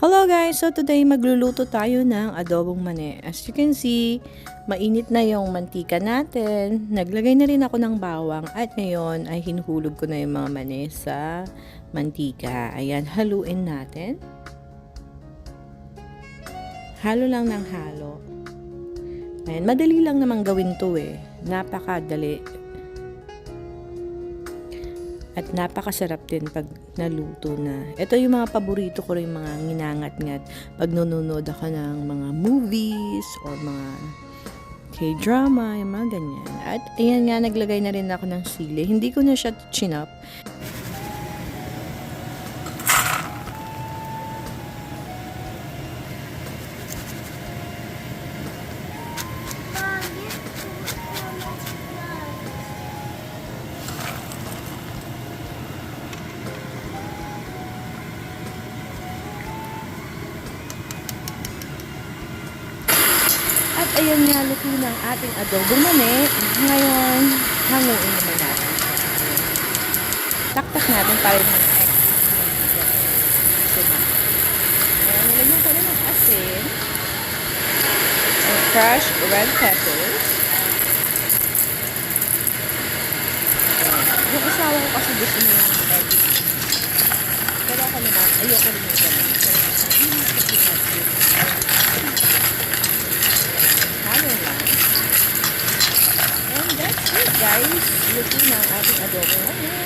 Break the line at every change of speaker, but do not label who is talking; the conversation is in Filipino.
Hello guys! So today magluluto tayo ng adobong mani. As you can see, mainit na yung mantika natin. Naglagay na rin ako ng bawang at ngayon ay hinuhulog ko na yung mga mani sa mantika. Ayan, haluin natin. Halo lang ng halo. Ayan, madali lang naman gawin to eh. Napakadali. At napakasarap din pag naluto na. Ito yung mga paborito ko rin mga nginangat-ngat pag nanonood ako ng mga movies or mga K-drama, yung mga ganyan. At ayan nga, naglagay na rin ako ng sili. Hindi ko na siya chinop. At ayan nga, luto ng ating adobong mani. Ngayon, hanguin naman natin. Taktak natin para yung mga egg. Ayan, nilagyan ko rin ng asin. And crushed red peppers. Yung asawa ko kasi gusto niya yung egg. Pero ako naman, ayoko rin yung ganun. So, guys, luto ng ating adobo. Ayan.